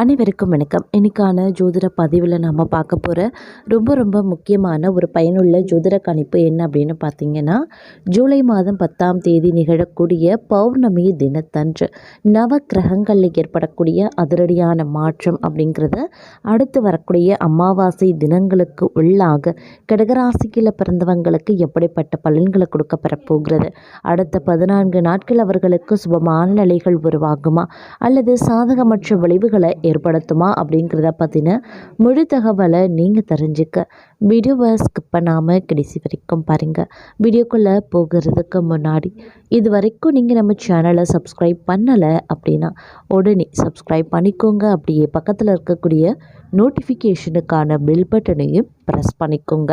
அனைவருக்கும் வணக்கம். இன்னைக்கான ஜோதிட பதிவில் நம்ம பார்க்க போகிற ரொம்ப ரொம்ப முக்கியமான ஒரு பயனுள்ள ஜோதிட கணிப்பு என்ன அப்படின்னு பார்த்தீங்கன்னா ஜூலை மாதம் பத்தாம் தேதி நிகழக்கூடிய பௌர்ணமி தினத்தன்று நவ கிரகங்களில் ஏற்படக்கூடிய அதிரடியான மாற்றம் அப்படிங்கிறத அடுத்து வரக்கூடிய அமாவாசை தினங்களுக்கு உள்ளாக கடகராசிக்கில் பிறந்தவங்களுக்கு எப்படிப்பட்ட பலன்களை கொடுக்கப்பெற போகிறது அடுத்த பதினான்கு நாட்கள் அவர்களுக்கு சுபமான நிலைகள் உருவாகுமா? அல்லது சாதகமற்ற விளைவுகளை ஏற்படுத்துமா அப்படிங்கிறத பற்றின முழு தகவலை நீங்கள் தெரிஞ்சுக்க. வீடியோவை ஸ்கிப் பண்ணாமல் கடைசி வரைக்கும் பாருங்கள் வீடியோக்குள்ளே போகிறதுக்கு முன்னாடி இது வரைக்கும் நீங்கள் நம்ம சேனலை சப்ஸ்கிரைப் பண்ணலை அப்படின்னா உடனே சப்ஸ்கிரைப் பண்ணிக்கோங்க. அப்படியே பக்கத்தில் இருக்கக்கூடிய நோட்டிஃபிகேஷனுக்கான பில் பட்டனையும் ப்ரெஸ் பண்ணிக்கோங்க.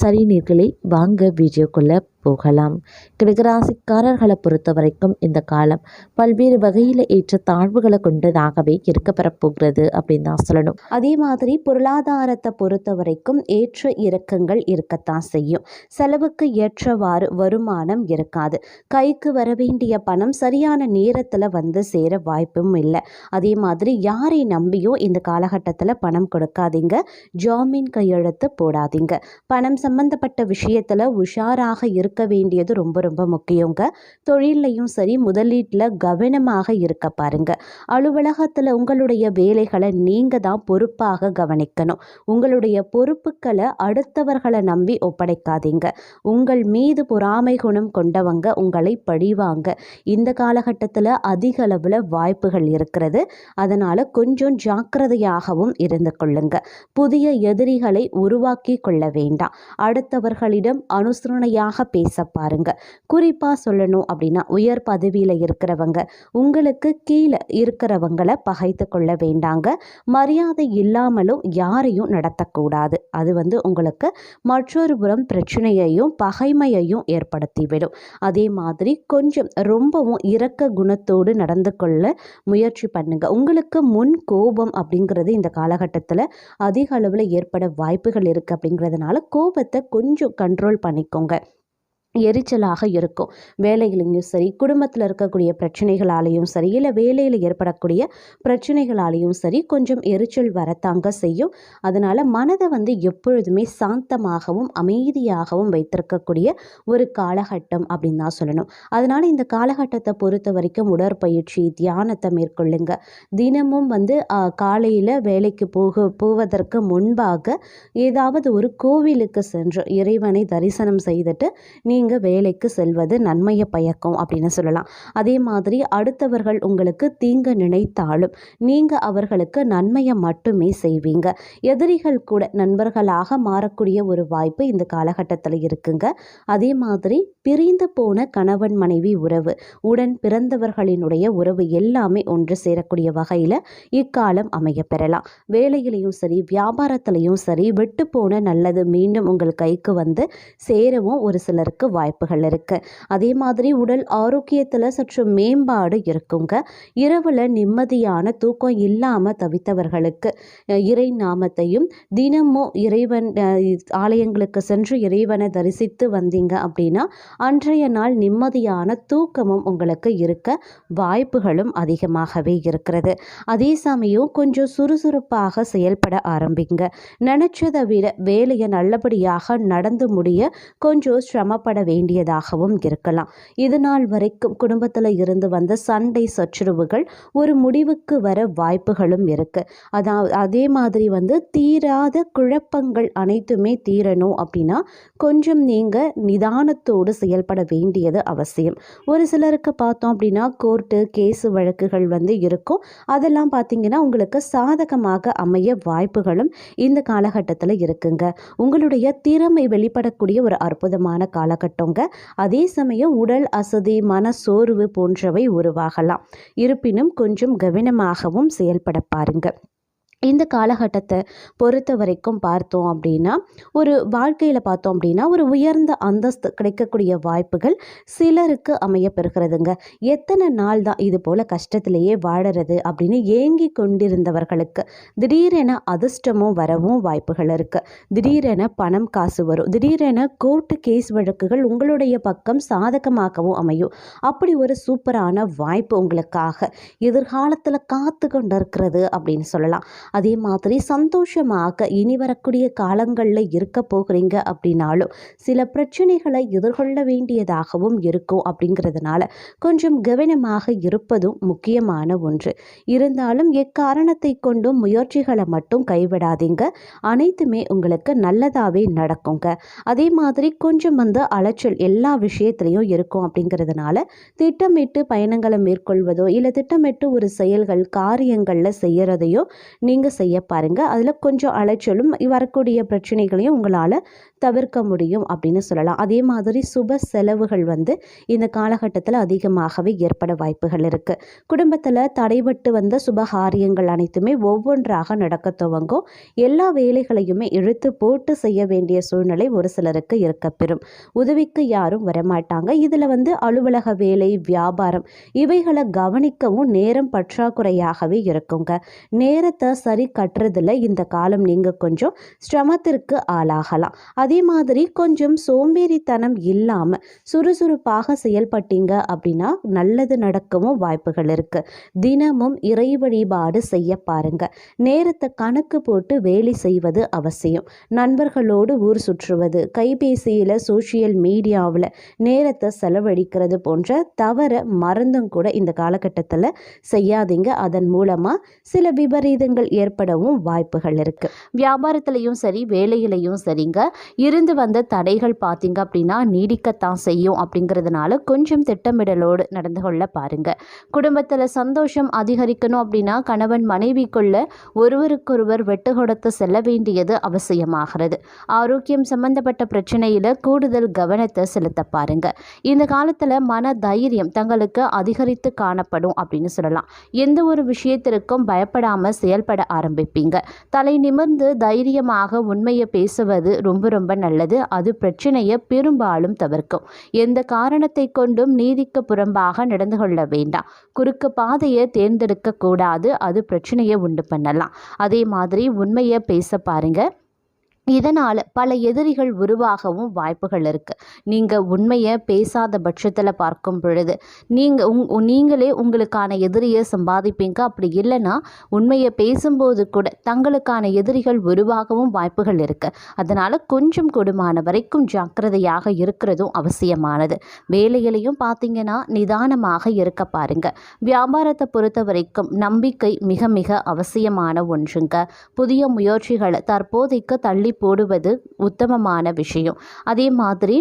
சரி நீர்களே வாங்க வீடியோக்குள்ளே போகலாம். கிடகராசிக்காரர்களை பொறுத்த வரைக்கும் இந்த காலம் பல்வேறு வகையில் ஏற்ற தாழ்வுகளை கொண்டதாகவே இருக்கப்பெறப் போகிறது அப்படின்னு தான் சொல்லணும். அதே மாதிரி பொருளாதாரத்தை பொறுத்த வரைக்கும் ஏற்ற இறக்கங்கள் இருக்கத்தான் செய்யும். செலவுக்கு ஏற்றவாறு வருமானம் இருக்காது. கைக்கு வர வேண்டிய பணம் சரியான நேரத்தில் வந்து சேர வாய்ப்பும் இல்லை. அதே மாதிரி யாரை நம்பியும் இந்த காலகட்டத்தில் பணம் கொடுக்காதீங்க. ஜாமீன் கையெழுத்து போடாதீங்க. பணம் சம்பந்தப்பட்ட விஷயத்தில் உஷாராக இருக்க வேண்டியது ரொம்ப ரொம்ப முக்கியங்க. தொழிலையும் சரி முதலீட்டில் கவனமாக இருக்க பாருங்க. அலுவலகத்தில் உங்களுடைய வேலைகளை நீங்கள் தான் பொறுப்பாக கவனிக்கணும். உங்களுடைய பொறுப்புகளை அடுத்தவர்களை நம்பி ஒப்படைக்காதீங்க. உங்கள் மீது பொறாமை குணம் கொண்டவங்க உங்களை பழிவாங்க. இந்த காலகட்டத்தில் அதிக அளவில் வாய்ப்புகள் இருக்கிறது. அதனால் கொஞ்சம் ஜாக்கிரதையாகவும் இருந்து கொள்ளுங்க. புதிய எதிரிகளை உருவாக்கி கொள்ள வேண்டாம். அடுத்தவர்களிடம் அனுசரணையாக பேச பாருங்க. குறிப்பாக சொல்லணும் அப்படின்னா உயர் பதவியில் இருக்கிறவங்க உங்களுக்கு கீழே இருக்கிறவங்களை பகைத்து கொள்ள வேண்டாங்க. மரியாதை இல்லாமலும் யாரையும் நடத்தக்கூடாது. அது வந்து உங்களுக்கு மற்றொரு புறம் பிரச்சனையையும் பகைமையையும் ஏற்படுத்திவிடும். அதே மாதிரி கொஞ்சம் ரொம்பவும் இரக்க குணத்தோடு நடந்து கொள்ள முயற்சி பண்ணுங்க. உங்களுக்கு முன் கோபம் அப்படிங்கிறது இந்த காலகட்டத்தில் அதிக அளவில் ஏற்பட வாய்ப்புகள் இருக்குது அப்படிங்கிறதுனால கோபத்தை கொஞ்சம் கண்ட்ரோல் பண்ணிக்கோங்க. எரிச்சலாக இருக்கும். வேலைகளையும் சரி குடும்பத்தில் இருக்கக்கூடிய பிரச்சனைகளாலேயும் சரி இல்லை வேலையில் ஏற்படக்கூடிய பிரச்சனைகளாலேயும் சரி கொஞ்சம் எரிச்சல் வரத்தாங்க செய்யும். அதனால் மனதை வந்து எப்பொழுதுமே சாந்தமாகவும் அமைதியாகவும் வைத்திருக்கக்கூடிய ஒரு காலகட்டம் அப்படின்னு தான் சொல்லணும். அதனால் இந்த காலகட்டத்தை பொறுத்த வரைக்கும் உடற்பயிற்சி தியானத்தை மேற்கொள்ளுங்க. தினமும் வந்து காலையில் வேலைக்கு போக போவதற்கு முன்பாக ஏதாவது ஒரு கோவிலுக்கு சென்று இறைவனை தரிசனம் செய்துட்டு நீங்கள் நீங்கள் வேலைக்கு செல்வது நன்மையை பயக்கும் அப்படின்னு சொல்லலாம். அதே மாதிரி அடுத்தவர்கள் உங்களுக்கு தீங்கு நினைத்தாலும் நீங்கள் அவர்களுக்கு நன்மையை மட்டுமே செய்வீங்க. எதிரிகள் கூட நண்பர்களாக மாறக்கூடிய ஒரு வாய்ப்பு இந்த காலகட்டத்தில் இருக்குங்க. அதே மாதிரி பிரிந்து போன கணவன் மனைவி உறவு உடன் பிறந்தவர்களினுடைய உறவு எல்லாமே ஒன்று சேரக்கூடிய வகையில் இக்காலம் அமைய பெறலாம். வேலையிலையும் சரி வியாபாரத்திலையும் சரி விட்டு போன நல்லது மீண்டும் உங்கள் கைக்கு வந்து சேரவும் ஒரு சிலருக்கு வாய்ப்புகள் இருக்குது அதே மாதிரி உடல் ஆரோக்கியத்தில் சற்று மேம்பாடு இருக்குங்க. இரவில் நிம்மதியான தூக்கம் இல்லாமல் தவித்தவர்களுக்கு இறை நாமத்தையும் தினமும் இறைவன் ஆலயங்களுக்கு சென்று இறைவனை தரிசித்து வந்தீங்க அப்படின்னா அன்றைய நாள் நிம்மதியான தூக்கமும் உங்களுக்கு இருக்க வாய்ப்புகளும் அதிகமாகவே இருக்கிறது. அதே சமயம் கொஞ்சம் சுறுசுறுப்பாக செயல்பட ஆரம்பிங்க. நினச்சதை விட வேலையை நல்லபடியாக நடந்து முடிய கொஞ்சம் சிரமப்பட வேண்டியதாகவும் இருக்கலாம். இது நாள் வரைக்கும் குடும்பத்தில் இருந்து வந்த சண்டை சச்சுரவுகள் ஒரு முடிவுக்கு வர வாய்ப்புகளும் இருக்கு. அதாவது அதே மாதிரி வந்து தீராத குழப்பங்கள் அனைத்துமே தீரணும் அப்படின்னா கொஞ்சம் நீங்கள் நிதானத்தோடு செயல்பட வேண்டியது அவசியம். ஒரு சிலருக்கு பார்த்தோம் அப்படின்னா கோர்ட்டு கேஸு வழக்குகள் வந்து இருக்கும். அதெல்லாம் பார்த்தீங்கன்னா உங்களுக்கு சாதகமாக அமைய வாய்ப்புகளும் இந்த காலகட்டத்தில் இருக்குங்க. உங்களுடைய திறமை வெளிப்படக்கூடிய ஒரு அற்புதமான இருக்கட்டும்ங்க. அதே சமயம் உடல் அசதி மன சோர்வு போன்றவை உருவாகலாம். இருப்பினும் கொஞ்சம் கவனமாகவும் செயல்பட பாருங்கள் இந்த காலகட்டத்தை பொறுத்த வரைக்கும் பார்த்தோம் அப்படின்னா ஒரு வாழ்க்கையில் பார்த்தோம் அப்படின்னா ஒரு உயர்ந்த அந்தஸ்து கிடைக்கக்கூடிய வாய்ப்புகள் சிலருக்கு அமைய பெறுகிறதுங்க எத்தனை நாள் தான் இது போல் கஷ்டத்திலேயே வாழறது அப்படின்னு ஏங்கி கொண்டிருந்தவர்களுக்கு திடீரென அதிர்ஷ்டமும் வரவும் வாய்ப்புகள் இருக்குது திடீரென பணம் காசு வரும். திடீரென கோர்ட்டு கேஸ் வழக்குகள் உங்களுடைய பக்கம் சாதகமாகவும் அமையும். அப்படி ஒரு சூப்பரான வாய்ப்பு உங்களுக்காக எதிர்காலத்தில் காத்து கொண்டு இருக்கிறது அப்படின்னு சொல்லலாம். அதே மாதிரி சந்தோஷமாக இனி வரக்கூடிய காலங்களில் இருக்க போகிறீங்க அப்படின்னாலும் சில பிரச்சனைகளை எதிர்கொள்ள வேண்டியதாகவும் இருக்கும் அப்படிங்கிறதுனால கொஞ்சம் கவனமாக இருப்பதும் முக்கியமான ஒன்று. இருந்தாலும் எக்காரணத்தை கொண்டும் முயற்சிகளை மட்டும் கைவிடாதீங்க. அனைத்துமே உங்களுக்கு நல்லதாகவே நடக்குங்க. அதே மாதிரி கொஞ்சம் வந்து அலைச்சல் எல்லா விஷயத்துலையும் இருக்கும் அப்படிங்கிறதுனால திட்டமிட்டு பயணங்களை மேற்கொள்வதோ இல்லை திட்டமிட்டு ஒரு செயல்கள் காரியங்களில் செய்கிறதையோ நீங்கள் செய்ய பாருங்கள் அதில் கொஞ்சம் அலைச்சலும் வரக்கூடிய பிரச்சனைகளையும் உங்களால் தவிர்க்க முடியும் அப்படின்னு சொல்லலாம். அதே மாதிரி சுப செலவுகள் வந்து இந்த காலகட்டத்தில் அதிகமாகவே ஏற்பட வாய்ப்புகள் இருக்குது குடும்பத்தில் தடைபட்டு வந்த சுபகாரியங்கள் அனைத்துமே ஒவ்வொன்றாக நடக்க துவங்கும். எல்லா வேலைகளையுமே இழுத்து போட்டு செய்ய வேண்டிய சூழ்நிலை ஒரு சிலருக்கு இருக்கப்பெறும் உதவிக்கு யாரும் வரமாட்டாங்க. இதில் வந்து அலுவலக வேலை வியாபாரம் இவைகளை கவனிக்கவும் நேரம் பற்றாக்குறையாகவே இருக்குங்க. நேரத்தை சரி கட்டுறதுல இந்த காலம் நீங்கள் கொஞ்சம் சிரமத்திற்கு ஆளாகலாம். அதே மாதிரி கொஞ்சம் சோம்பேறித்தனம் இல்லாமல் சுறுசுறுப்பாக செயல்பட்டீங்க அப்படின்னா நல்லது நடக்கவும் வாய்ப்புகள் இருக்குது தினமும் இறை வழிபாடு செய்ய பாருங்க. நேரத்தை கணக்கு போட்டு வேலை செய்வது அவசியம். நண்பர்களோடு ஊர் சுற்றுவது கைபேசியில் சோஷியல் மீடியாவில் நேரத்தை செலவழிக்கிறது போன்ற தவற மறந்தும் கூட இந்த காலகட்டத்தில் செய்யாதீங்க. அதன் மூலமாக சில விபரீதங்கள் ஏற்படவும் வாய்ப்புகள் இருக்குது வியாபாரத்துலேயும் சரி வேலையிலையும் சரிங்க. இருந்து வந்த தடைகள் பார்த்தீங்க அப்படின்னா நீடிக்கத்தான் செய்யும் அப்படிங்கிறதுனால கொஞ்சம் திட்டமிடலோடு நடந்து கொள்ள பாருங்க. குடும்பத்தில் சந்தோஷம் அதிகரிக்கணும் அப்படின்னா கணவன் மனைவிக்குள்ள ஒருவருக்கொருவர் வெட்டு கொடுத்து செல்ல வேண்டியது அவசியமாகிறது. ஆரோக்கியம் சம்பந்தப்பட்ட பிரச்சனையில் கூடுதல் கவனத்தை செலுத்த பாருங்க. இந்த காலத்தில் மன தைரியம் தங்களுக்கு அதிகரித்து காணப்படும் அப்படின்னு சொல்லலாம். எந்த ஒரு விஷயத்திற்கும் பயப்படாமல் செயல்பட ஆரம்பிப்பீங்க. தலை நிமிர்ந்து தைரியமாக உண்மையை பேசுவது ரொம்ப ரொம்ப நல்லது. அது பிரச்சனையை பெரும்பாலும் தவிர்க்கும். எந்த காரணத்தை கொண்டும் நீதிக்கு புறம்பாக நடந்து கொள்ள வேண்டாம். குறுக்கு பாதையை தேர்ந்தெடுக்க கூடாது. அது பிரச்சனையை உண்டு பண்ணலாம். அதே மாதிரி உண்மையை பேச பாருங்கள் இதனால் பல எதிரிகள் உருவாகவும் வாய்ப்புகள் இருக்குது நீங்கள் உண்மையை பேசாத பட்சத்தில் பார்க்கும் பொழுது நீங்கள் உங் நீங்களே உங்களுக்கான எதிரியை சம்பாதிப்பீங்க. அப்படி இல்லைன்னா உண்மையை பேசும்போது கூட தங்களுக்கான எதிரிகள் உருவாகவும் வாய்ப்புகள் இருக்குது அதனால் கொஞ்சம் கொடுமான வரைக்கும் ஜாக்கிரதையாக இருக்கிறதும் அவசியமானது. வேலையிலையும் பார்த்தீங்கன்னா நிதானமாக இருக்க பாருங்க. வியாபாரத்தை பொறுத்த வரைக்கும் நம்பிக்கை மிக மிக அவசியமான ஒன்றுங்க. புதிய முயற்சிகளை தற்போதைக்கு தள்ளி போடுவது உத்தமமான விஷயம். அதே மாதிரி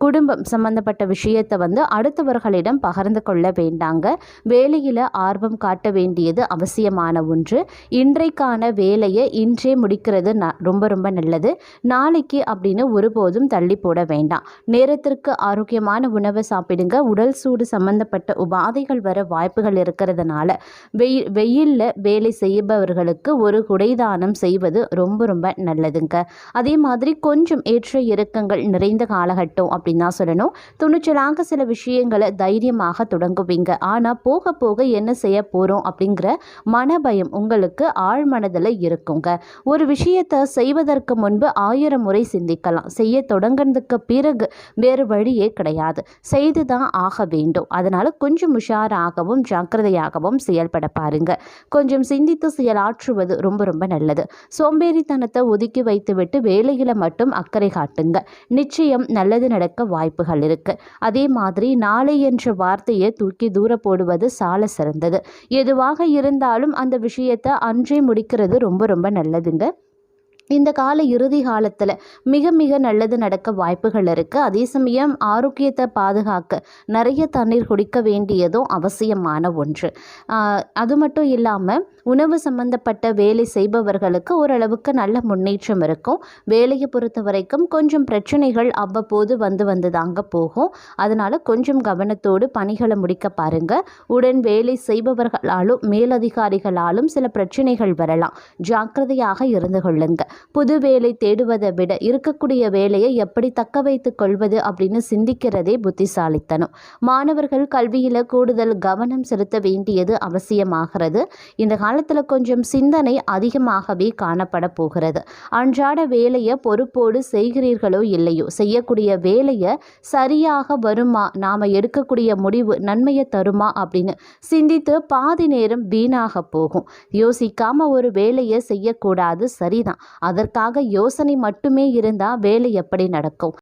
குடும்பம் சம்மந்தப்பட்ட விஷயத்தை வந்து அடுத்தவர்களிடம் பகிர்ந்து கொள்ள வேண்டாங்க. வேலையில் ஆர்வம் காட்ட வேண்டியது அவசியமான ஒன்று. இன்றைக்கான வேலையை இன்றே முடிக்கிறது ந ரொம்ப ரொம்ப நல்லது. நாளைக்கு அப்படின்னு ஒருபோதும் தள்ளி போட வேண்டாம். நேரத்திற்கு ஆரோக்கியமான உணவை சாப்பிடுங்க. உடல் சூடு சம்மந்தப்பட்ட உபாதைகள் வர வாய்ப்புகள் இருக்கிறதுனால வெயில் வெயிலில் வேலை செய்பவர்களுக்கு ஒரு குடைதானம் செய்வது ரொம்ப ரொம்ப நல்லதுங்க. அதே மாதிரி கொஞ்சம் ஏற்ற இறக்கங்கள் நிறைந்த கால ஆகட்டும் அப்படின்னு தான் சொல்லணும். துணிச்சலாக சில விஷயங்களை தைரியமாக தொடங்குவீங்க. ஆனால் போக போக என்ன செய்ய போகிறோம் அப்படிங்கிற மனபயம் உங்களுக்கு ஆழ்மனதில் இருக்குங்க. ஒரு விஷயத்தை செய்வதற்கு முன்பு ஆயிரம் முறை சிந்திக்கலாம். செய்ய தொடங்குறதுக்கு பிறகு வேறு வழியே கிடையாது. செய்து தான் ஆக வேண்டும். அதனால் கொஞ்சம் உஷாராகவும் ஜாக்கிரதையாகவும் செயல்பட பாருங்க. கொஞ்சம் சிந்தித்து செயலாற்றுவது ரொம்ப ரொம்ப நல்லது. சோம்பேறித்தனத்தை ஒதுக்கி வைத்துவிட்டு வேலைகளை மட்டும் அக்கறை காட்டுங்க. நிச்சயம் நல்ல நல்லது நடக்க வாய்ப்புகள் இருக்கு. அதே மாதிரி நாளை என்ற வார்த்தையை தூக்கி தூர போடுவது சால சிறந்தது. எதுவாக இருந்தாலும் அந்த விஷயத்தை அன்றே முடிக்கிறது ரொம்ப ரொம்ப நல்லதுங்க. இந்த கால இறுதி காலத்தில் மிக மிக நல்லது நடக்க வாய்ப்புகள் இருக்குது அதே சமயம் ஆரோக்கியத்தை பாதுகாக்க நிறைய தண்ணீர் குடிக்க வேண்டியதும் அவசியமான ஒன்று. அது மட்டும் இல்லாமல் உணவு சம்பந்தப்பட்ட வேலை செய்பவர்களுக்கு ஓரளவுக்கு நல்ல முன்னேற்றம் இருக்கும். வேலையை பொறுத்த வரைக்கும் கொஞ்சம் பிரச்சனைகள் அவ்வப்போது வந்து வந்து தாங்க போகும். அதனால் கொஞ்சம் கவனத்தோடு பணிகளை முடிக்க பாருங்கள் உடன் வேலை செய்பவர்களாலும் மேலதிகாரிகளாலும் சில பிரச்சனைகள் வரலாம். ஜாக்கிரதையாக இருந்து கொள்ளுங்கள் புது வேலை தேடுவதை விட இருக்கக்கூடிய வேலையை எப்படி தக்க வைத்து கொள்வது அப்படின்னு சிந்திக்கிறதே புத்திசாலித்தனம். மாணவர்கள் கல்வியில் கூடுதல் கவனம் செலுத்த வேண்டியது அவசியமாகிறது. இந்த காலத்தில் கொஞ்சம் சிந்தனை அதிகமாகவே காணப்பட போகிறது. அன்றாட வேலையை பொறுப்போடு செய்கிறீர்களோ இல்லையோ? செய்யக்கூடிய வேலையை சரியாக வருமா? நாம் எடுக்கக்கூடிய முடிவு நன்மையை தருமா? அப்படின்னு சிந்தித்து பாதி நேரம் வீணாக போகும். யோசிக்காம ஒரு வேலையை செய்யக்கூடாது சரிதான். அதற்காக யோசனை மட்டுமே இருந்தால் வேலை எப்படி நடக்கும்?